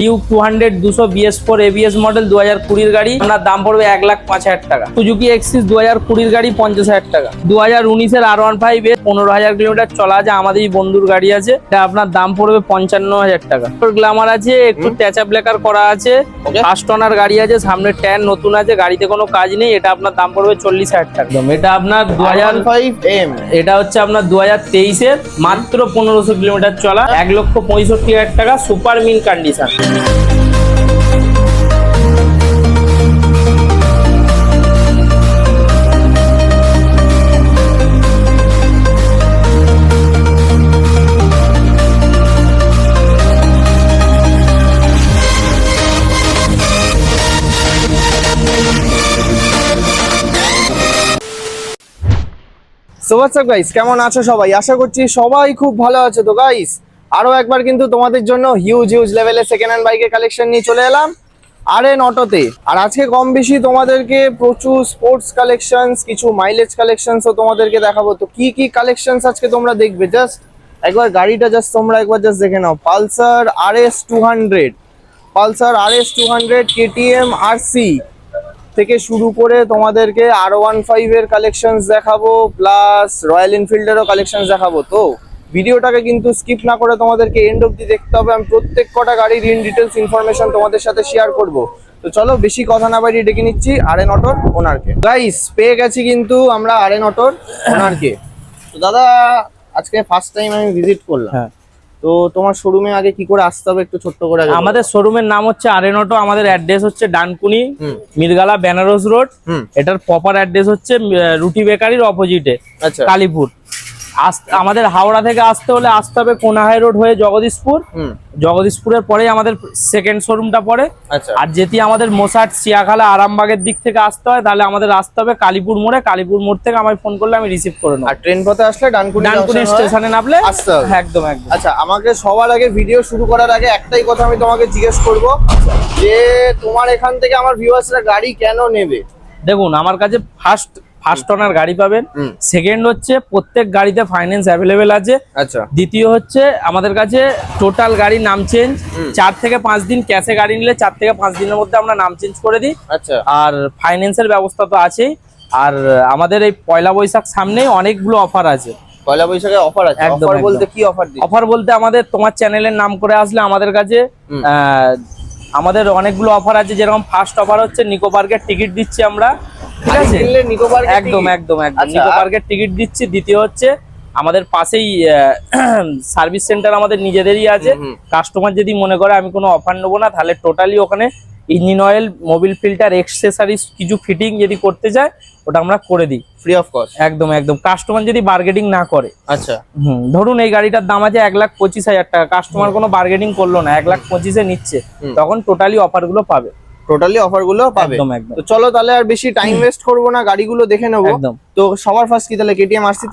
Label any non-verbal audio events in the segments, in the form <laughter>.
Duke two hundred দুশো BS four ABS model দু হাজার কুড়ির গাড়ি। আপনার দাম পড়বে এক লাখ পাঁচ হাজার টাকা। সুজুকি এক্সিস দু হাজার কুড়ির গাড়ি পঞ্চাশ হাজার টাকা। দু হাজার উনিশের আর ওয়ান ফাইভ এর পনেরো হাজার কিলোমিটার চলা আছে আমাদেরই বন্ধুর গাড়ি আছে। এটা আপনার দাম পড়বে পঞ্চান্ন হাজার টাকা। গ্লামার আছে একটু ট্যাচা ব্লেকার করা আছে. ফার্স্ট গাড়ি আছে সামনে ট্যান নতুন আছে গাড়িতে কোনো কাজ নেই এটা আপনার দাম পড়বে চল্লিশ হাজার টাকা। এটা আপনার দু হাজার ফাইভ এম এটা হচ্ছে আপনার দু হাজার তেইশের মাত্র পনেরোশো কিলোমিটার চলা এক লক্ষ পঁয়ষট্টি হাজার টাকা super mint condition so WhatsApp guys কেমন আছো সবাই? আশা করছি সবাই খুব ভালো আছে। তো গাইস আরও একবার কিন্তু তোমাদের জন্য হিউজ হিউজ লেভেলে সেকেন্ড হ্যান্ড বাইকের কালেকশন নিয়ে চলে এলাম। আর এন অটোতে আর আজকে কম বেশি তোমাদেরকে প্রচুর স্পোর্টস কালেকশনস কিছু মাইলেজ কালেকশনসও তোমাদেরকে দেখাবো। তো কি কি কালেকশনস আজকে তোমরা দেখবে? জাস্ট একবার গাড়িটা জাস্ট তোমরা একবার জাস্ট দেখে নাও। Pulsar R S two hundred Pulsar R S two hundred KTM R C থেকে শুরু করে তোমাদেরকে আর ওয়ান ফাইভ এর কালেকশন দেখাবো প্লাস রয়্যাল এনফিল্ডেরও কালেকশন দেখাবো। তো ভিডিওটাকে কিন্তু স্কিপ না করে তোমাদেরকে এন্ড অব্দি দেখতে হবে। আমি প্রত্যেক কটা গাড়ির ইন ডিটেলস ইনফরমেশন তোমাদের সাথে শেয়ার করব। তো চলো বেশি কথা না বাড়িয়ে ডেকে নিচ্ছি আর এন অটোর ওনারকে গাইস পেয়ে গেছি কিন্তু আমরা আর এন অটোর ওনারকে তো দাদা আজকে ফার্স্ট টাইম আমি ভিজিট করলাম। হ্যাঁ। তো তোমার শোরুমে আগে কি করে আসতে হবে একটু ছোট্ট করে আমাদের শোরুমের নাম হচ্ছে আরেন অটো আমাদের অ্যাড্রেস হচ্ছে ডানকুনি মিরগালা বেনারস রোড। এটার প্রপার অ্যাড্রেস হচ্ছে রুটি বেকারির অপোজিটে আচ্ছা। কালীপুর। আমাদের হাওড়া থেকে আসতে হলে আসতে হবে কোনাহাই রোড হয়ে জগদীশপুর। জগদীশপুরের পরেই আমাদের সেকেন্ড শোরুমটা পড়ে। আচ্ছা। আর যেটি আমাদের মোসাট সিয়াখালা আরামবাগের দিক থেকে আসতে হয় তাহলে আমাদের আসতে হবে কালীপুর মোড়ে। কালীপুর মোড় থেকে আমায় ফোন করলে আমি রিসিভ করে নেব। আর ট্রেন পথে আসলে ডানকুনি ডানকুনি স্টেশনে নামলে আসতে হবে। একদম একদম। আচ্ছা আমাকে সবার আগে ভিডিও শুরু করার আগে একটাই কথা আমি তোমাকে জিজ্ঞেস করব যে তোমার এখান থেকে আমার ভিউয়ার্সরা গাড়ি কেন নেবে? দেখুন আমার কাছে ফার্স্ট ফার্স্ট ওনার গাড়ি পাবেন। সেকেন্ড হচ্ছে প্রত্যেক গাড়িতে ফাইন্যান্স অ্যাভেলেবেল আছে। আচ্ছা। দ্বিতীয় হচ্ছে আমাদের কাছে টোটাল গাড়ির নাম চেঞ্জ চার থেকে পাঁচ দিন ক্যাশে গাড়ি নিলে চার থেকে পাঁচ দিনের মধ্যে আমরা নাম চেঞ্জ করে দিই। আচ্ছা। আর ফাইন্যান্সের ব্যবস্থা তো আছেই। আর আমাদের এই পয়লা বৈশাখ সামনেই অনেকগুলো অফার আছে। পয়লা বৈশাখে অফার আছে। অফার বলতে কি অফার অফার বলতে আমাদের তোমার চ্যানেলের নাম করে আসলে আমাদের কাছে আমাদের অনেকগুলো অফার আছে। যেরকম ফার্স্ট অফার হচ্ছে নিকো পার্কের টিকিট দিচ্ছি আমরা। ঠিক আছে? একদম একদম একদম। নিকো পার্কের টিকিট দিচ্ছি। দ্বিতীয় হচ্ছে আমাদের পাশেই সার্ভিস সেন্টার <clears throat> আমাদের নিজেদেরই আছে। কাস্টমার যদি মনে করে আমি কোনো অফার নেব না তাহলে টোটালি ওখানে engine oil mobil filter accessories কিছু ফিটিং যদি করতে চায় ওটা আমরা করে দিই। ফ্রি অফ কস্ট একদম একদম। কাস্টমার যদি বার্গেটিং না করে। আচ্ছা। হুম ধরুন এই গাড়িটার দাম আছে এক লাখ পঁচিশ হাজার টাকা। কাস্টমার কোনো বার্গেনিং করল না এক লাখ পঁচিশে নিচ্ছে। তখন টোটালি অফারগুলো পাবে। টোটালি অফারগুলো পাবে। একদম একদম। তো চলো তাহলে আর বেশি টাইম ওয়েস্ট করব না গাড়িগুলো দেখে নেব। একদম। তো সবার ফার্স্ট কি তাহলে কেটিএম আরসি?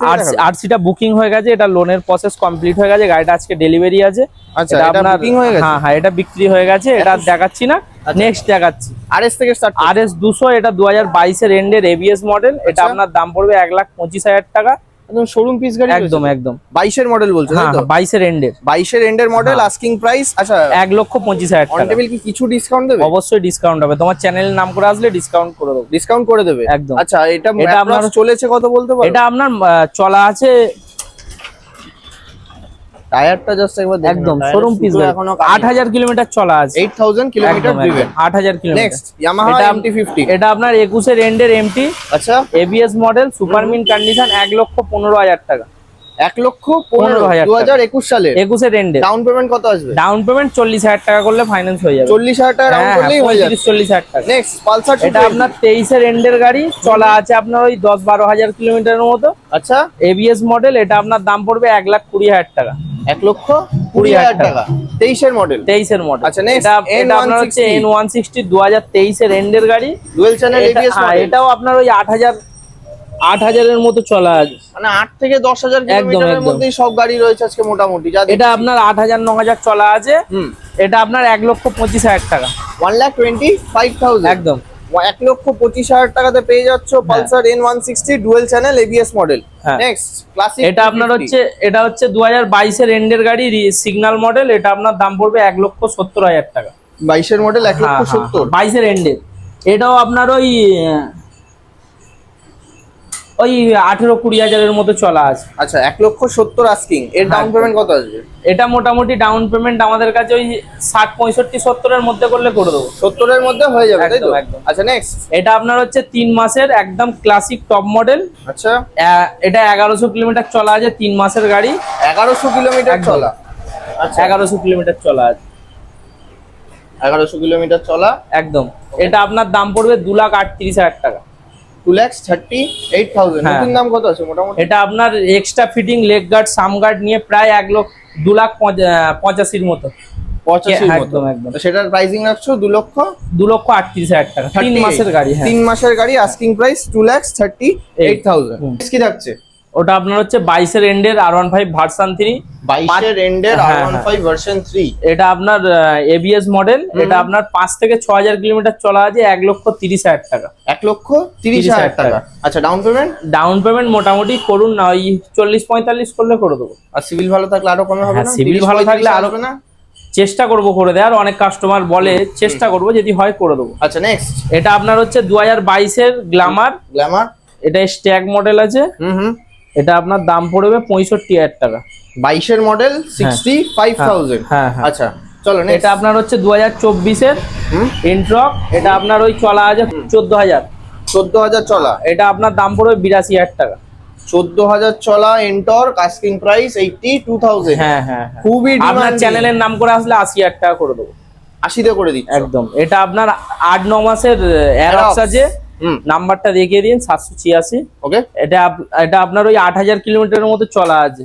আরসিটা বুকিং হয়ে গেছে এটা লোনের প্রসেস কমপ্লিট হয়ে গেছে গাড়িটা আজকে ডেলিভারি আছে। আচ্ছা এটা বুকিং হয়ে গেছে? হ্যাঁ হ্যাঁ এটা বিক্রি হয়ে গেছে এটা আর দেখাচ্ছি না আচ্ছা। নেক্সট দেখাচ্ছি। আরএস থেকে স্টার্ট আর এস দুশো এটা দু হাজার বাইশের এন্ডের এবিএস মডেল এটা আচ্ছা। আপনার দাম পড়বে এক লাখ পঁচিশ হাজার টাকা। একদম শোরুম পিস গাড়ি একদম একদম। বাইশের মডেল বলছো তাই হ্যাঁ তো? বাইশের এন্ডের বাইশের এন্ডের মডেল। আস্কিং প্রাইস আচ্ছা এক লক্ষ পঁচিশ হাজার অন টাকা। টেবিল কি কিছু ডিসকাউন্ট দেবে? অবশ্যই ডিসকাউন্ট হবে। তোমার চ্যানেলের নাম করে আসলে ডিসকাউন্ট করে দেবো। ডিসকাউন্ট করে দেবে? একদম। আচ্ছা এটা এটা আপনার চলেছে কত বলতে পারো? এটা আপনার চলা আছে টায়ারটা জাস্ট একবার একদম শোরুম পিস এখনও আট হাজার কিলোমিটার চলা আছে। 8000 কিলোমিটার দিবেন আট হাজার কিলোমিটার নেক্সট ইয়ামাহা এটা- MT50 এটা আপনার একুশের এন্ডের এমটি আচ্ছা। ABS model super mint condition এক লক্ষ পনেরো হাজার টাকা। 1 লক্ষ 15,000 15 2021 সালে একুশের এন্ডে ডাউন পেমেন্ট কত আসবে? ডাউন পেমেন্ট চল্লিশ হাজার টাকা করলে ফাইন্যান্স হয়ে যাবে। 40000 টাকা ডাউন হ্যাঁ করলেই হয়ে যাবে। চল্লিশ হাজার টাকা। নেক্সট পালসার এটা আপনার তেইশের এন্ডের গাড়ি। চলা আছে আপনার ওই দশ বারো হাজার কিলোমিটারের মতো। আচ্ছা। এবিএস মডেল এটা আপনার দাম পড়বে এক লাখ কুড়ি হাজার টাকা। 1 লক্ষ 20000 টাকা। 23 এর মডেল তেইশের মডেল আচ্ছা, এটা আপনার হচ্ছে এন ওয়ান সিক্সটি দু হাজার তেইশের এন্ডের গাড়ি। ডুয়াল চ্যানেল এবিএস এটাও আপনার ওই আট হাজার আট হাজারের মতো চলা আছে। মানে 8 থেকে 10000 কিলোমিটারের একদম। মধ্যেই সব গাড়ি রয়েছে আজকে মোটামুটি এটা আপনার আট হাজার ন হাজার চলা আছে। এটা আপনার এক লক্ষ পঁচিশ হাজার টাকা। 1 লাখ 25000 একদম। এক লক্ষ পঁচিশ হাজার টাকাতে পেয়ে যাচ্ছ Pulsar N one sixty dual channel ABS model হ্যাঁ। নেক্সট ক্লাসিক এটা আপনার হচ্ছে এটা হচ্ছে দু হাজার বাইশের এন্ডের গাড়ি সিগন্যাল মডেল এটা আপনার দাম পড়বে এক লক্ষ সত্তর হাজার টাকা। বাইশের মডেল এক লক্ষ সত্তর। বাইশের এন্ডের এটাও আপনার ওই ওই আঠেরো কুড়ি হাজারের মতো চলা আছে। আচ্ছা এক লক্ষ সত্তর আস্কিং এর ডাউন হ্যাঁ। পেমেন্ট কত আসবে? এটা মোটামুটি ডাউন পেমেন্ট আমাদের কাছে ওই ষাট পঁয়ষট্টি সত্তরের মধ্যে করলে করে দেবো। সত্তরের মধ্যে হয়ে যাবে তাই তো? একদম, একদম। আচ্ছা নেক্সট এটা আপনার হচ্ছে তিন মাসের একদম ক্লাসিক টপ মডেল আচ্ছা। এটা এগারোশো কিলোমিটার চলা আছে তিন মাসের গাড়ি। এগারোশো কিলোমিটার চলা। আচ্ছা। এগারোশো কিলোমিটার চলা আছে। এগারোশো কিলোমিটার চলা। একদম। এটা আপনার দাম পড়বে দু লাখ আটত্রিশ হাজার টাকা। Two lakhs thirty eight thousand. নতুন দাম কত আছে মোটামুটি? এটা আপনার extra fitting leg guard sump guard নিয়ে প্রায় এক লক্ষ দু লাখ পঁচা- পঁচাশির মতো। একদম, একদম। সেটার প্রাইসিং রাখছো দু লক্ষ? দু লক্ষ আটত্রিশ হাজার টাকা। তিন মাসের গাড়ি হ্যাঁ। তিন মাসের গাড়ি asking price two lakhs thirty eight thousand কি থাকছে? ওটা আপনার হচ্ছে বাইশের এন্ডের R one five version three বাইশের এন্ডের আর হ্যাঁ, ওয়ান হ্যাঁ। ফাইভ ভার্সন থ্রি এটা আপনার এবিএস মডেল এটা আপনার পাঁচ থেকে ছ হাজার কিলোমিটার চলা আছে এক লক্ষ তিরিশ হাজার টাকা। এক লক্ষ তিরিশ 30,000 হাজার টাকা। আচ্ছা ডাউন পেমেন্ট ডাউন পেমেন্ট মোটামুটি করুন না ওই চল্লিশ পঁয়তাল্লিশ করলে করে দেবো। আর সিভিল ভালো থাকলে আরও কমে হবে হ্যাঁ, না? civil 30, ভালো থাকলে 35 আরো- না? চেষ্টা করব করে দেওয়ার অনেক কাস্টমার বলে চেষ্টা করব যদি হয় করে দেবো। আচ্ছা নেক্সট এটা আপনার হচ্ছে দু হাজার বাইশের গ্লামার গ্ল্যামার এটা স্ট্যাগ মডেল আছে। হুম হুম। এটা আপনার দাম পড়বে পঁয়ষট্টি হাজার টাকা। বাইশের মডেল সিক্সটি ফাইভ থাউজেন্ড হ্যাঁ আচ্ছা চলো এটা আপনার হচ্ছে দু হাজার চব্বিশের ইন্ট্রক এটা আপনার ওই চলা আছে চোদ্দ হাজার চোদ্দ হাজার চলা। এটা আপনার দাম পড়বে বিরাশি হাজার টাকা। চোদ্দ হাজার চলা এন্টর asking price eighty two thousand হ্যাঁ হ্যাঁ। খুবই আপনার চ্যানেলের নাম করে আসলে আশি হাজার টাকা করে দেবো। আশিতে করে দিচ্ছ। একদম। এটা আপনার আট ন মাসের অ্যারক্স আছে। নাম্বারটা দেখিয়ে দিন সাতশো ছিয়াশি। ওকে। এটা এটা আপনার ওই আট হাজার কিলোমিটারের মতো চলা আছে।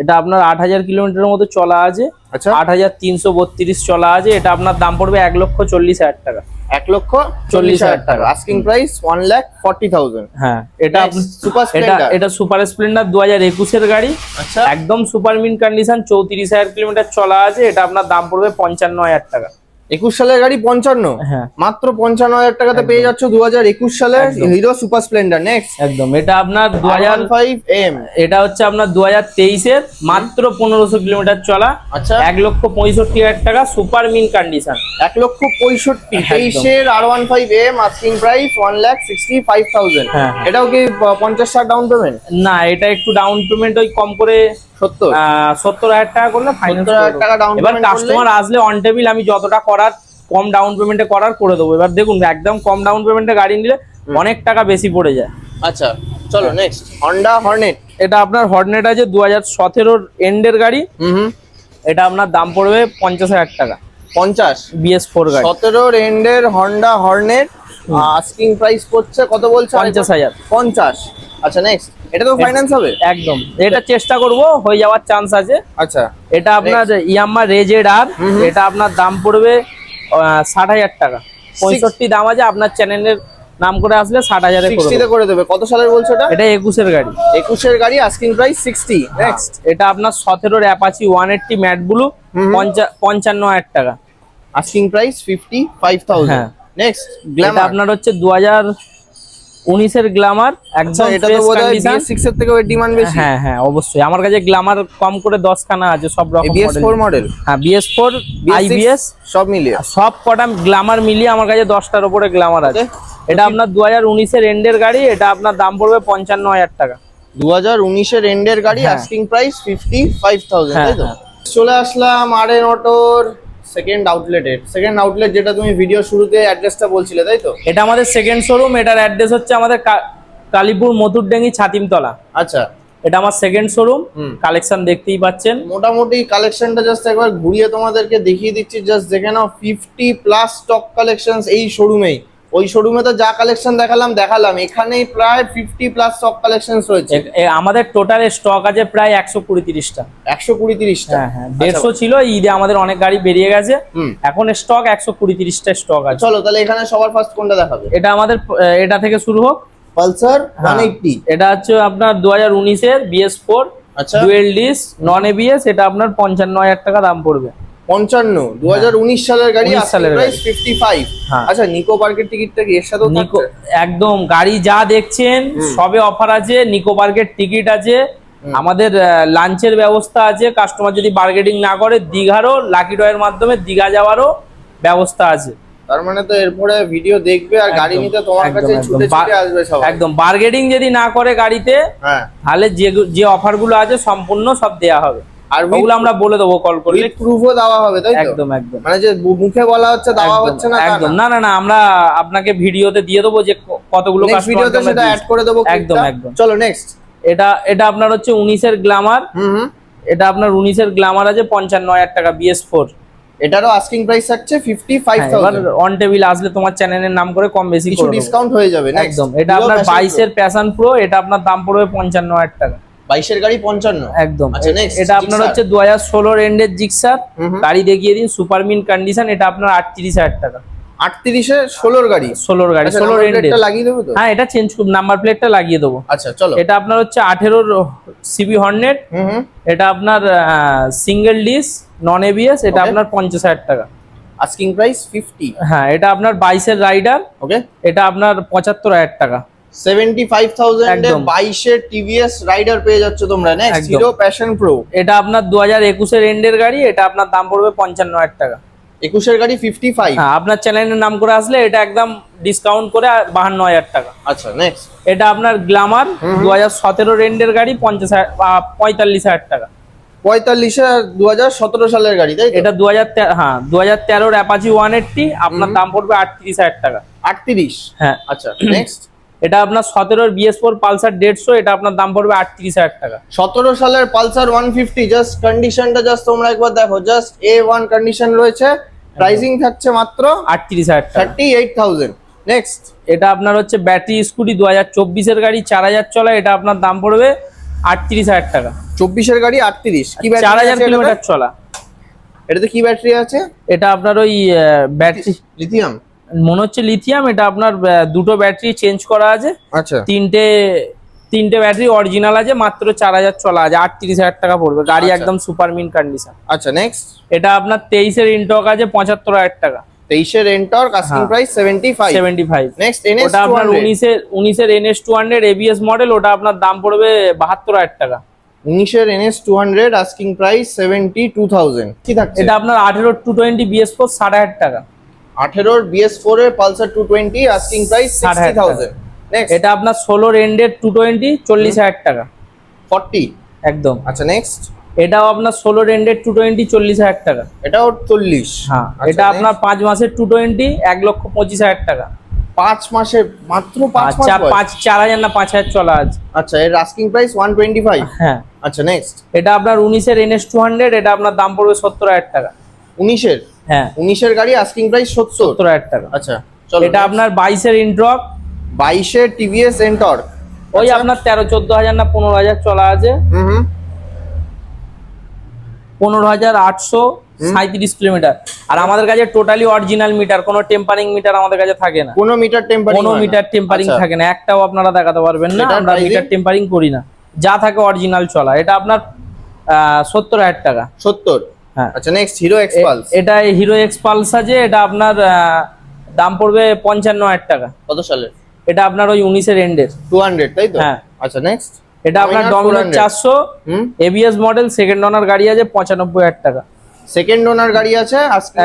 এটা আপনার আট হাজার কিলোমিটারের মতো চলা আছে। আচ্ছা। আট হাজার তিনশো বত্রিশ চলা আছে। এটা আপনার দাম পড়বে এক লক্ষ চল্লিশ হাজার টাকা। এক লক্ষ চল্লিশ হাজার টাকা। Asking price one lakh forty thousand হ্যাঁ। এটা Super এটা এটা সুপার স্প্লেন্ডার দু হাজার একুশের গাড়ি। আচ্ছা। একদম সুপার মিন কন্ডিশন চৌত্রিশ হাজার কিলোমিটার চলা আছে। এটা আপনার দাম পড়বে পঞ্চান্ন হাজার টাকা। একুশ সালের গাড়ি পঞ্চান্ন। হ্যাঁ। মাত্র পঞ্চান্ন হাজার টাকাতে পেয়ে যাচ্ছ দু হাজার একুশ সালের হিরো সুপার স্প্লেন্ডার নেক্সট একদম। এটা আপনার দু হাজার ফাইভ এম এটা হচ্ছে আপনার দু হাজার তেইশের মাত্র পনেরোশো কিলোমিটার চলা। আচ্ছা। এক লক্ষ পঁয়ষট্টি হাজার টাকা সুপার মিন কন্ডিশন এক লক্ষ পঁয়ষট্টি তেইশের R one five M asking price one lakh sixty five thousand. এটাও কি পঞ্চাশ ষাট ডাউন পেমেন্ট না এটা একটু ডাউন পেমেন্ট ওই কম করে সত্তর? সত্তর হাজার টাকা করলে ফাইন্যান্স 70,000 টাকা down এবার কাস্টমার আসলে অন টেবিল আমি যতটা করার কম ডাউন পেমেন্টে করার করে দেবো। এবার দেখুন একদম কম ডাউন পেমেন্টে গাড়ি নিলে অনেক টাকা বেশি পড়ে যায়। আচ্ছা চলো নেক্সট হন্ডা হর্নেট এটা আপনার হর্নেট আছে দু হাজার সতেরোর এন্ডের গাড়ি। এটা আপনার দাম পড়বে পঞ্চাশ হাজার টাকা। পঞ্চাশ? বিএস ফোর গাড়ি। সতেরোর এন্ডের হন্ডা হর্নেট আস্কিং প্রাইস পড়ছে কত বলছে? পঞ্চাশ হাজার। পঞ্চাশ। আচ্ছা নেক্সট এটা তো ফাইন্যান্স হবে? একদম। এটা চেষ্টা করব হয়ে যাওয়ার চান্স আছে। আচ্ছা। এটা আপনার ইয়াম্মা রেজেড আর। এটা আপনার দাম পড়বে ষাট হাজার টাকা। পঁয়ষট্টি দাম আছে আপনার চ্যানেলের নাম করে আসলে ষাট হাজারে করে দেবো। করে দেবে। কত সালের বলছো এটা? এটা একুশের গাড়ি। একুশের গাড়ি আস্কিং প্রাইস সিক্সটি নেক্সট এটা আপনার সতেরোর Apache one eighty matte blue. পঞ্চান্ন হাজার টাকা। Asking price fifty five thousand. Next এটা আপনার হচ্ছে দু হাজার উনিশের গ্লামার আচ্ছা একদম এটা তো বোধহয় condition। বিএস সিক্স এর থেকে ডিমান্ড বেশি হ্যাঁ হ্যাঁ অবশ্যই আমার কাছে গ্লামার কম করে দশ খানা আছে সব রকম বিএস model। ফোর মডেল হ্যাঁ বিএস ফোর আইবিএস সব মিলিয়ে সব কটা গ্লামার মিলিয়ে আমার কাছে দশটার উপরে গ্লামার আছে এটা আপনার দু হাজার উনিশের এন্ডের গাড়ি এটা আপনার দাম পড়বে পঞ্চান্ন হাজার টাকা দু হাজার উনিশের এন্ডের গাড়ি। Asking price fifty five thousand হ্যাঁ, তাই তো হ্যাঁ। চলে আসলাম আর এন অটোর সেকেন্ড আউটলেটের সেকেন্ড আউটলেট যেটা তুমি ভিডিও শুরুতে অ্যাড্রেসটা বলছিলে তাই তো? এটা আমাদের সেকেন্ড শোরুম এটার অ্যাড্রেস হচ্ছে আমাদের কালীপুর মথুরডেঙ্গি ছাতিমতলা। আচ্ছা। এটা আমার সেকেন্ড শোরুম। কালেকশন দেখতেই পাচ্ছেন। মোটামুটি কালেকশনটা জাস্ট একবার ঘুরিয়ে তোমাদেরকে দেখিয়ে দিচ্ছি জাস্ট দেখে নাও ফিফটি প্লাস স্টক কালেকশন এই শোরুমেই ওই শোরুমে তো যা কালেকশন দেখালাম দেখালাম। এখানেই প্রায় ফিফটি প্লাস স্টক কালেকশন রয়েছে। আমাদের টোটাল স্টক আছে প্রায় একশো কুড়ি তিরিশটা। একশো কুড়ি তিরিশটা? হ্যাঁ হ্যাঁ। দেড়শো ছিল ঈদে আমাদের অনেক গাড়ি বেরিয়ে গেছে। এখন স্টক একশো কুড়ি তিরিশটা স্টক আছে। চলো তাহলে এখানে সবার ফার্স্ট কোনটা দেখাবে? এটা আমাদের এটা থেকে শুরু হোক। পালসার হ্যাঁ। ওয়ান এইটটি এটা হচ্ছে আপনার দু হাজার উনিশের বিএস ফোর আচ্ছা। ডুয়েল ডিস নন এবিএস এটা আপনার পঞ্চান্ন হাজার টাকা দাম পড়বে। পঞ্চান্ন দু হাজার উনিশ সালের গাড়ি 19 সালের প্রাইস ফিফটি ফাইভ হ্যাঁ। আচ্ছা নিকো পার্কের টিকিটটা কি এর সাথেও নিকো একদম গাড়ি যা দেখছেন সবে অফার আছে নিকো পার্কের টিকিট আছে। আমাদের লাঞ্চের ব্যবস্থা আছে কাস্টমার যদি বার্গেটিং না করে দীঘারও লাকি ডয়ের মাধ্যমে দীঘা যাওয়ারও ব্যবস্থা আছে। তার মানে তো এরপরে ভিডিও দেখবে আর গাড়ি নিতে তোমার কাছে। ছুটে ছুটে আসবে সবাই। একদম বার্গেনিং যদি না করে গাড়িতে হ্যাঁ। তাহলে যে যে অফারগুলো আছে সম্পূর্ণ সব দেয়া হবে। আর ওগুলো আমরা বলে দেবো কল করলে। প্রুফও দেওয়া হবে তাই একদম একদম। মানে যে মুখে বলা হচ্ছে দেওয়া হচ্ছে না একদম। না। না না আমরা আপনাকে ভিডিওতে দিয়ে দেবো যে কতগুলো ভিডিওতে সেটা অ্যাড করে দেবো একদম, একদম। চলো নেক্সট এটা এটা আপনার হচ্ছে উনিশের হুম এটা আপনার উনিশের গ্লামার আছে পঞ্চান্ন হাজার টাকা বিএস ফোর এটারও আস্কিং প্রাইস থাকছে ফিফটি ফাইভ হ্যাঁ, এবার অন টেবিল আসলে তোমার চ্যানেলের নাম করে কম বেশি কিছু ডিসকাউন্ট হয়ে যাবে একদম এটা আপনার Passion Pro। বাইশের প্যাশন প্রো এটা আপনার দাম পড়বে পঞ্চান্ন হাজার টাকা। বাইশের গাড়ি পঞ্চান্ন। একদম। আচ্ছা, এটা আপনার হচ্ছে দু হাজার ষোলোর এন্ডের জিক্সার। গাড়ি দেখিয়ে দিন সুপার মিন কন্ডিশন এটা আপনার আটত্রিশ হাজার টাকা। আটত্রিশে ষোলোর গাড়ি? ষোলোর গাড়ি আচ্ছা, ষোলোর এন্ডের লাগিয়ে দেবো হ্যাঁ এটা চেঞ্জ নাম্বার প্লেটটা লাগিয়ে দেবো। আচ্ছা চলো। এটা আপনার হচ্ছে আঠেরোর সিবি হর্নেট এটা আপনার সিঙ্গেল ডিস নন এবিএস এটা আপনার পঞ্চাশ হাজার টাকা। আস্কিং প্রাইস ফিফটি হ্যাঁ এটা আপনার বাইশের রাইডার ওকে এটা আপনার পঁচাত্তর হাজার টাকা। টিভিএস রাইডার পেয়ে যাচ্ছ তোমরা নেক্সট হিরো প্যাশন প্রো এটা আপনার এন্ডের গাড়ি এটা আপনার দাম পড়বে পঞ্চান্ন হাজার টাকা। একুশের গাড়ি হ্যাঁ আপনার চ্যানেলের নাম করে আসলে এটা একদম ডিসকাউন্ট করে বাহান্ন হাজার টাকা। আচ্ছা নেক্সট এটা আপনার গাড়ি পঁয়তাল্লিশ হাজার টাকা। পঁয়তাল্লিশে দু হাজার সতেরো সালের গাড়ি তাই এটা দু হাজার হ্যাঁ দু হাজার তেরোর অ্যাপাচি ওয়ান এইটটি আপনার দাম পড়বে আটত্রিশ হাজার টাকা। আটত্রিশ? হ্যাঁ। আচ্ছা নেক্সট এটা আপনার সতেরোর বিএস ফোর পালসার দেড়শো এটা আপনার দাম পড়বে আটত্রিশ হাজার টাকা। সতেরো সালের পালসার ওয়ান ফিফটি জাস্ট কন্ডিশনটা জাস্ট তোমরা একবার দেখো জাস্ট এ ওয়ান কন্ডিশন রয়েছে প্রাইসিং থাকছে মাত্র আটত্রিশ হাজার থার্টি এইট থাউজেন্ড নেক্সট এটা আপনার হচ্ছে ব্যাটারি স্কুটি দু হাজার চব্বিশের গাড়ি চার হাজার চলা এটা আপনার দাম পড়বে আটত্রিশ হাজার টাকা। চব্বিশের গাড়ি আটত্রিশ। কি চার হাজার কিলোমিটার চলা। এটাতে কি ব্যাটারি আছে? এটা আপনার ওই ব্যাটারি লিথিয়াম মনে হচ্ছে লিথিয়াম এটা আপনার দুটো ব্যাটারি চেঞ্জ করা আছে। আচ্ছা। তিনটে তিনটে ব্যাটারি অরিজিনাল আছে মাত্র চার হাজার চলা আছে আটত্রিশ হাজার টাকা পড়বে। গাড়ি আচ্ছা। একদম সুপার মিন কন্ডিশন আচ্ছা নেক্সট এটা আপনার তেইশের ইনটক আছে পঁচাত্তর হাজার টাকা। তেইশের এন্টর casting. Price seventy five seventy five next NS ওটা আপনার উনিশের উনিশের NS two hundred ABS model ওটা আপনার দাম পড়বে বাহাত্তর হাজার টাকা। উনিশের NS two hundred asking price seventy two thousand কি থাকছে? এটা আপনার আঠেরো টু টোয়েন্টি বিএস ফোর ষাট হাজার টাকা। আঠেরোর বিএস ফোর এর Pulsar two twenty asking price sixty thousand এটা আপনার ষোলোর এন্ডেড টু টোয়েন্টি চল্লিশ হাজার টাকা। ফর্টি একদম। আচ্ছা নেক্সট এটাও আপনার ষোলোর এন্ডেড টু টোয়েন্টি চল্লিশ হাজার টাকা। এটাও চল্লিশ। হ্যাঁ আচ্ছা, এটা আপনার পাঁচ মাসের টু টোয়েন্টি এক লক্ষ পঁচিশ হাজার টাকা। পাঁচ মাসে মাত্র পাঁচ। পাঁচ চার হাজার না পাঁচ হাজার চলা আছে আচ্ছা এর asking price one twenty five হ্যাঁ। আচ্ছা নেক্সট এটা আপনার উনিশের এনএস টু হান্ড্রেড এটা আপনার দাম পড়বে সত্তর হাজার টাকা। উনিশের? হ্যাঁ। উনিশের গাড়ি আস্কিং প্রাইস সত্তর। সত্তর হাজার টাকা। আচ্ছা চলো এটা আপনার বাইশের ইন্ট্রক বাইশের টিভিএস এন্টর ওই আপনার তেরো চোদ্দ হাজার না পনেরো হাজার চলা আছে। পনেরো হাজার আটশো সাঁত্রিশ কিলোমিটার। আর আমাদের কাছে টোটালি অরিজিনাল মিটার কোনো টেম্পারিং মিটার আমাদের কাছে থাকে না। কোনো মিটার টেম্পারিং কোনো মিটার টেম্পারিং থাকে না। একটাও আপনারা দেখাতে পারবেন না। আমরা মিটার টেম্পারিং করি না। যা থাকে অরিজিনাল চলা। এটা আপনার সত্তর হাজার টাকা। সত্তর। আচ্ছা নেক্সট হিরো এ- এক্সপালস এটা হিরো এক্স পালস আছে এটা আপনার দাম পড়বে পঞ্চান্ন হাজার টাকা। কত সালের? এটা আপনার ওই উনিশের এন্ডের টু হান্ড্রেড তাই তো? হ্যাঁ। আচ্ছা নেক্সট এটা আপনার ডমিনোর চারশো এবিএস মডেল সেকেন্ড ওনার গাড়ি আছে পঁচানব্বই হাজার টাকা। সেকেন্ড ওনার গাড়ি আছে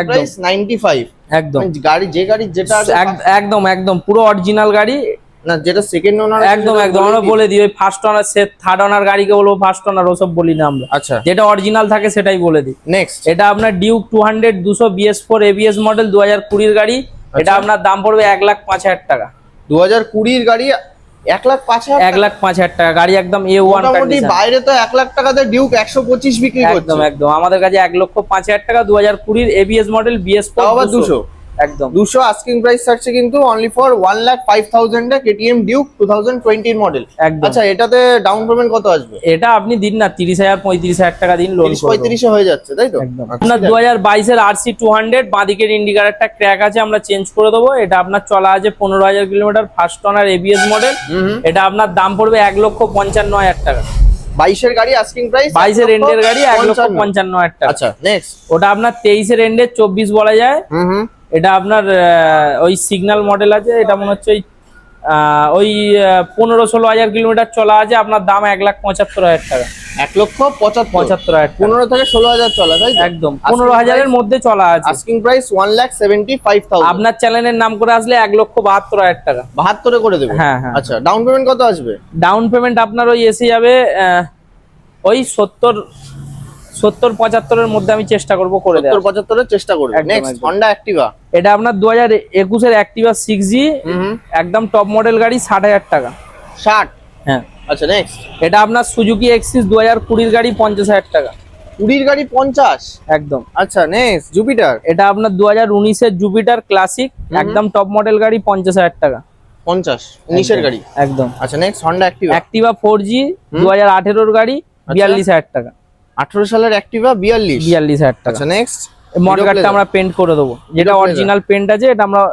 প্রাইস নাইনটি ফাইভ একদম। গাড়ি যে গাড়ি যেটা একদম একদম পুরো অরিজিনাল গাড়ি না যেটা সেকেন্ড ওনার একদম একদম আমরা বলে দিই ফার্স্ট ওনার সে থার্ড ওনার গাড়িকে বলব ফার্স্ট ওনার ওসব বলি না আমরা। আচ্ছা। যেটা অরিজিনাল থাকে সেটাই বলে দিই। নেক্সট এটা আপনার ডিউক টু হান্ড্রেড দুশো বিএস ফোর এবিএস মডেল দু হাজার কুড়ির গাড়ি। এটা আচ্ছা। আপনার দাম পড়বে এক লাখ পাঁচ হাজার টাকা। দু হাজার কুড়ির গাড়ি এক লাখ পাঁচ হাজার এক লাখ পাঁচ হাজার টাকা গাড়ি একদম এ ওয়ান বাইরে তো এক লাখ টাকাতে ডিউক একশো পঁচিশ বিক্রি একদম একদম। আমাদের কাছে এক লক্ষ পাঁচ হাজার টাকা দু হাজার কুড়ির এবিএস মডেল বিএস দুশো। একদম। দুশো আস্কিং প্রাইস থাকছে কিন্তু only for one lakh five thousand KTM Duke two thousand টোয়েন্টির মডেল আচ্ছা এটাতে ডাউন পেমেন্ট কত আসবে? এটা আপনি দিন না তিরিশ হাজার পঁয়ত্রিশ হাজার টাকা দিন লোন তিরিশ পঁয়ত্রিশে হয়ে যাচ্ছে তাই তো? আচ্ছা, আপনার দু হাজার বাইশের আরসি টু হান্ড্রেড বাঁদিকের ইন্ডিকেটারটা ক্র্যাক আছে আমরা চেঞ্জ করে দেবো। এটা আপনার চলা আছে পনেরো হাজার kilometre first owner ABS model. এটা আপনার দাম পড়বে এক লক্ষ পঞ্চান্ন হাজার টাকা। বাইশের গাড়ি আস্কিং প্রাইস বাইশের এন্ডের গাড়ি এক লক্ষ পঞ্চান্ন। হাজার টাকা। আচ্ছা নেক্সট ওটা আপনার তেইশের এন্ডের চব্বিশ বলা যায়। হুম হুম। এটা আপনার ওই সিগন্যাল মডেল আছে এটা মনে হচ্ছে ওই ওই পনেরো ষোলো হাজার কিলোমিটার চলা আছে আপনার দাম এক লাখ পঁচাত্তর হাজার টাকা। এক লক্ষ পঁচাত্তর। পঁচাত্তর হাজার পনেরো থেকে ষোলো হাজার চলা তাই একদম পনেরো হাজারের মধ্যে চলা আছে। Asking price one lakh seventy five thousand আপনার চ্যানেলের নাম করে আসলে এক লক্ষ বাহাত্তর হাজার টাকা। বাহাত্তরে করে দেবে? হ্যাঁ, হ্যাঁ। আচ্ছা ডাউন পেমেন্ট কত আসবে? ডাউন পেমেন্ট আপনার ওই এসে যাবে ওই সত্তর সত্তর পঁচাত্তরের মধ্যে আমি চেষ্টা করব করে দেওয়ার। সত্তর পঁচাত্তরের চেষ্টা করব। নেক্সট হন্ডা অ্যাক্টিভা এটা আপনার দু হাজার একুশের অ্যাক্টিভা সিক্স জি একদম টপ মডেল গাড়ি ষাট হাজার টাকা। ষাট? হ্যাঁ। আচ্ছা নেক্সট এটা আপনার সুজুকি এক্সিস দু হাজার কুড়ির গাড়ি পঞ্চাশ হাজার টাকা। কুড়ির গাড়ি পঞ্চাশ? একদম। আচ্ছা নেক্সট জুপিটার এটা আপনার দু হাজার উনিশের জুপিটার ক্লাসিক একদম টপ মডেল গাড়ি পঞ্চাশ হাজার টাকা। পঞ্চাশ উনিশের গাড়ি? একদম। আচ্ছা next Honda Activa Activa four G দু হাজার আঠেরোর গাড়ি বিয়াল্লিশ হাজার টাকা। আঠারো সালের অ্যাক্টিভা বিয়াল্লিশ? বিয়াল্লিশ হাজার টাকা। আচ্ছা নেক্সট মডগার্ডটা আমরা পেন্ট করে দেবো। যেটা অরিজিনাল পেন্ট আছে এটা আমরা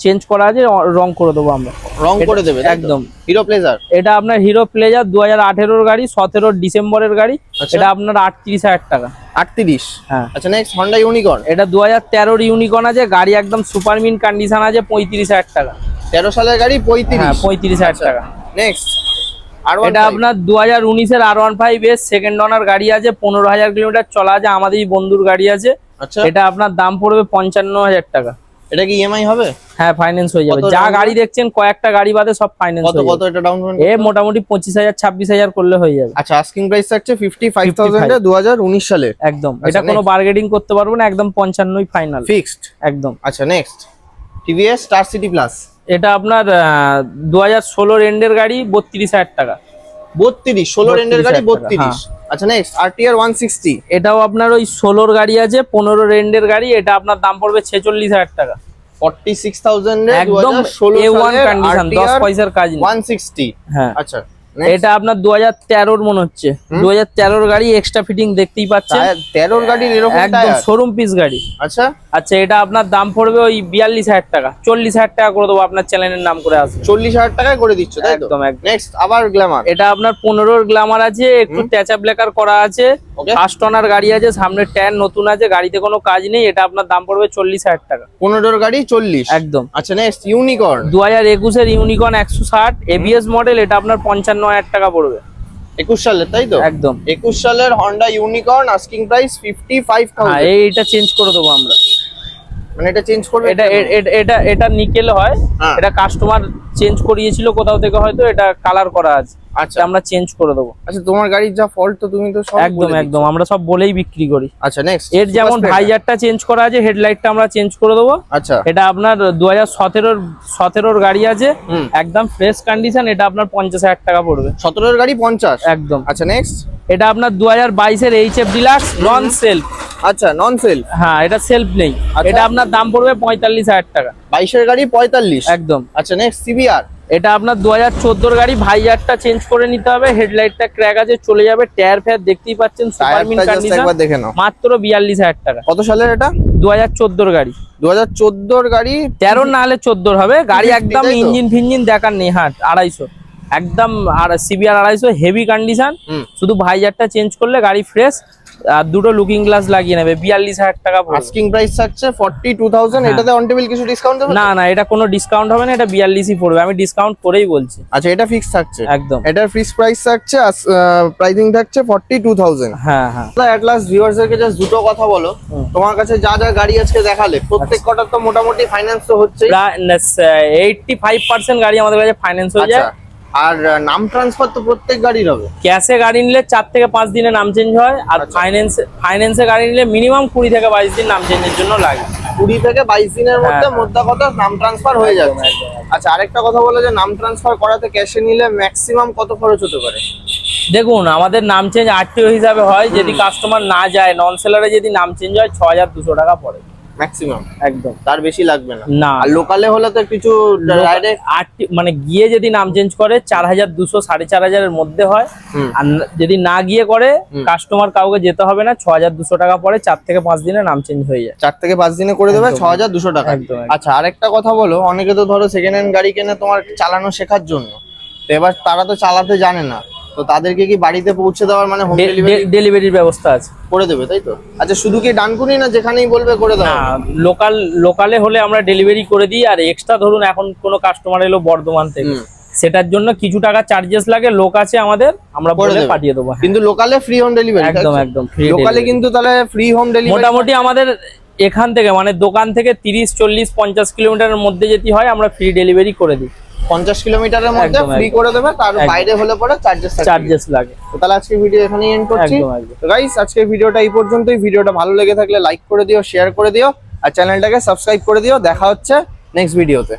চেঞ্জ করা আছে রং করে দেবো আমরা। রং করে দেবে একদম। হিরো প্লেজার এটা আপনার হিরো প্লেজার দু হাজার আঠেরোর গাড়ি সতেরো ডিসেম্বরের গাড়ি আচ্ছা। এটা আপনার আটত্রিশ হাজার টাকা। আটত্রিশ? হ্যাঁ। আচ্ছা নেক্সট হন্ডা ইউনিকর্ন এটা দু হাজার তেরোর ইউনিকর্ন আছে গাড়ি একদম সুপার মিন কন্ডিশন আছে পঁয়ত্রিশ হাজার টাকা। তেরো সালের গাড়ি হ্যাঁ পঁয়ত্রিশ পঁয়ত্রিশ হাজার টাকা। নেক্সট আর এটা আপনার দু হাজার উনিশের R one five S second owner গাড়ি আছে পনেরো হাজার কিলোমিটার চলা আছে আমাদেরই বন্ধুর গাড়ি আছে। আচ্ছা। এটা আপনার দাম পড়বে পঞ্চান্ন হাজার টাকা। এটা কি ইএমআই হবে? হ্যাঁ ফাইন্যান্স হয়ে যাবে। যা গাড়ি দেখছেন কয়েকটা গাড়ি বাদে সব ফাইন্যান্স কত কত এটা ডাউন পেমেন্ট এ মোটামুটি পঁচিশ হাজার ছাব্বিশ হাজার করলে হয়ে যাবে। আচ্ছা আস্কিং প্রাইস থাকছে ফিফটি ফাইভ 55 থাউজেন্ড দু হাজার উনিশ সালের একদম। আচ্ছা, এটা কোনো. বার্গেটিং করতে পারব না একদম পঞ্চান্নই ফাইনাল ফিক্সড একদম। আচ্ছা next TVS Star City plus এটা আপনার দু হাজার ষোলোর এন্ডের গাড়ি বত্রিশ হাজার টাকা। বত্রিশ ষোলো রেন্ডের গাড়ি বত্রিশ। আচ্ছা নেক্সট আরটিআর ওয়ান সিক্সটি এটাও আপনার ওই ষোলোর গাড়ি আছে পনেরো রেন্ডের গাড়ি এটা আপনার দাম পড়বে ছেচল্লিশ হাজার টাকা। ফর্টি সিক্স থাউজেন্ড একদম এ ওয়ান কন্ডিশন দশ পয়সার কাজ নেই। ওয়ান সিক্সটি হ্যাঁ। আচ্ছা। এটা আপনার দু হাজার তেরোর মনে হচ্ছে। দু হাজার তেরোর গাড়ি এক্সট্রা ফিটিং দেখতেই পাচ্ছেন। তেরোর এরকম একদম শোরুম পিস গাড়ি। আচ্ছা। আচ্ছা এটা আপনার দাম পড়বে ওই বিয়াল্লিশ হাজার টাকা। চল্লিশ হাজার টাকা করে দেবো আপনার চ্যানেলের নাম করে আসবে। চল্লিশ হাজার টাকায় করে দিচ্ছ একদম, একদম। নেক্সট আবার গ্ল্যামার এটা আপনার পনেরোর গ্লামার আছে একটু ট্যাচা ব্লেকার করা আছে. ফার্স্ট ওনার গাড়ি আছে সামনে ট্যান নতুন আছে গাড়িতে কোনো কাজ নেই এটা আপনার দাম পড়বে চল্লিশ হাজার টাকা। পনেরোর গাড়ি চল্লিশ। একদম। আচ্ছা নেক্সট ইউনিকর্ন দু হাজার একুশের ইউনিকর্ন একশো ষাট এবিএস মডেল এটা আপনার পঞ্চান্ন হাজার টাকা পড়বে। একুশ সালের তাই তো? একদম। একুশ সালের Honda Unicorn asking price fifty five thousand এইটা চেঞ্জ করে দেবো আমরা। মানে এটা চেঞ্জ করবে এটা এটা এটা নিকেল হয়। হ্যাঁ। এটা কাস্টমার চেঞ্জ করিয়েছিল কোথাও থেকে হয়তো এটা কালার করা আছে। আচ্ছা। আমরা চেঞ্জ করে দেবো। আচ্ছা তোমার গাড়ির যা ফল্ট তো তুমি তো সব একদম একদম আমরা সব বলেই বিক্রি করি। আচ্ছা নেক্সট এর যেমন ভাইজারটা চেঞ্জ করা আছে হেডলাইটটা আমরা চেঞ্জ করে দেবো। আচ্ছা। এটা আপনার দু হাজার সতেরোর সতেরোর গাড়ি আছে। একদম ফ্রেশ কন্ডিশন এটা আপনার পঞ্চাশ হাজার টাকা পড়বে। সতেরোর গাড়ি পঞ্চাশ? একদম। আচ্ছা নেক্সট এটা আপনার দু হাজার বাইশের H F Deluxe non self আচ্ছা নন সেলফ হ্যাঁ এটা সেলফ নেই। আচ্ছা। এটা আপনার দাম পড়বে পঁয়তাল্লিশ হাজার টাকা। বাইশের গাড়ি পঁয়তাল্লিশ? একদম। আচ্ছা নেক্সট সিবিআর এটা আপনার দু হাজার চোদ্দোর গাড়ি ভাইজারটা চেঞ্জ করে নিতে হবে হেডলাইটটা ক্র্যাক আছে চলে যাবে টায়ার ফেয়ার দেখতেই পাচ্ছেন দেখে নাও। মাত্র বিয়াল্লিশ হাজার টাকা। কত সালের এটা? দু হাজার চোদ্দোর গাড়ি। দু হাজার চোদ্দোর গাড়ি? তেরো না হলে চোদ্দোর হবে গাড়ি একদম ইঞ্জিন ফিঞ্জিন দেখার নেই হ্যাঁ আড়াইশো। একদম আর সিবিআর আড়াইশো হেভি কন্ডিশন। শুধু ভাইজারটা চেঞ্জ করলে গাড়ি ফ্রেশ আর দুটো লুকিং গ্লাস লাগিয়ে নেবে বিয়াল্লিশ হাজার টাকা। আস্কিং প্রাইস থাকছে ফর্টি টু থাউজেন্ড। এটাতে অন টেবিল কিছু ডিসকাউন্ট দেবে? না না এটা কোনো ডিসকাউন্ট হবে না এটা বিয়াল্লিশই পড়বে আমি ডিসকাউন্ট করেই বলছি। আচ্ছা এটা ফিক্স থাকছে? একদম। এটার ফিক্স প্রাইস থাকছে প্রাইসিং থাকছে ফর্টি টু থাউজেন্ড হ্যাঁ। হ্যাঁ অ্যাট লাস্ট ভিউয়ার্সদেরকে জাস্ট দুটো কথা বলো। তোমার কাছে যা যা গাড়ি আজকে দেখালে প্রত্যেক আচ্ছা। কটার তো মোটামুটি ফাইন্যান্স তো হচ্ছে এইটটি ফাইভ পার্সেন্ট গাড়ি আমাদের কাছে ফাইন্যান্স হয়ে আচ্ছা। যায় আর নাম ট্রান্সফার তো প্রত্যেক গাড়ির হবে। ক্যাশে গাড়ি নিলে চার থেকে পাঁচ দিনে নাম চেঞ্জ হয় আর আচ্ছা। ফাইন্যান্স ফাইন্যান্সে গাড়ি নিলে মিনিমাম কুড়ি থেকে বাইশ দিন নাম চেঞ্জের জন্য লাগে। কুড়ি থেকে বাইশ দিনের মধ্যে হ্যাঁ। মোদ্দা কথা নাম ট্রান্সফার হয়ে যাচ্ছে। আচ্ছা আরেকটা কথা বলো যে নাম ট্রান্সফার করাতে ক্যাশে নিলে ম্যাক্সিমাম কত খরচ হতে পারে? দেখুন আমাদের নাম চেঞ্জ আরটিও হিসাবে হয় যদি কাস্টমার না যায় নন সেলারে যদি নাম চেঞ্জ হয় ছ হাজার দুশো টাকা পড়ে। ম্যাক্সিমাম একদম। তার বেশি লাগবে না? না। আর লোকালে হলে তো কিছু ডাইরেক্ট আরটি মানে গিয়ে যদি নাম চেঞ্জ করে চার হাজার দুশো সাড়ে চার হাজারের মধ্যে হয়। আর যদি না গিয়ে করে কাস্টমার কাউকে যেতে হবে না ছ হাজার দুশো টাকা পরে চার থেকে পাঁচ দিনে নাম চেঞ্জ হয়ে যায়। চার থেকে পাঁচ দিনে করে দেবে ছ হাজার দুশো টাকা। আচ্ছা আরেকটা কথা বলো অনেকে তো ধরো সেকেন্ড হ্যান্ড গাড়ি কেনে তোমার চালানো শেখার জন্য। এবার তারা তো চালাতে জানে না। তো তাদেরকে কি বাড়িতে পৌঁছে দেওয়ার মানে হোম ডেলিভারি ডেলিভারির ব্যবস্থা আছে। করে দেবে তাই তো? আচ্ছা শুধু কি ডানকুনি না যেখানেই বলবে করে না দেওয়া লোকাল লোকালে হলে আমরা ডেলিভারি করে দিই আর এক্সট্রা ধরুন এখন কোনো কাস্টমার এলো বর্ধমান থেকে। সেটার জন্য কিছু টাকা চার্জেস লাগে লোক আছে আমাদের আমরা বলে পাঠিয়ে দেবো হ্যাঁ। কিন্তু লোকালে ফ্রি হোম ডেলিভারি একদম একদম ফ্রি লোকালে কিন্তু তাহলে ফ্রি হোম ডেলিভারি মোটামুটি আমাদের এখান থেকে মানে দোকান থেকে তিরিশ চল্লিশ পঞ্চাশ কিলোমিটারের মধ্যে যদি হয় আমরা ফ্রি ডেলিভারি করে দিই। পঞ্চাশ কিলোমিটারের মধ্যে ফ্রি করে দেবে তার বাইরে হলে পরে চার্জেস চার্জেস লাগে। তো তাহলে আজকে ভিডিও এখানেই এন্ড করছি। তো গাইস আজকে ভিডিওটা এই পর্যন্তই। ভিডিওটা ভালো লেগে থাকলে লাইক করে দিও শেয়ার করে দিও আর চ্যানেলটাকে সাবস্ক্রাইব করে দিও। দেখা হচ্ছে নেক্সট ভিডিওতে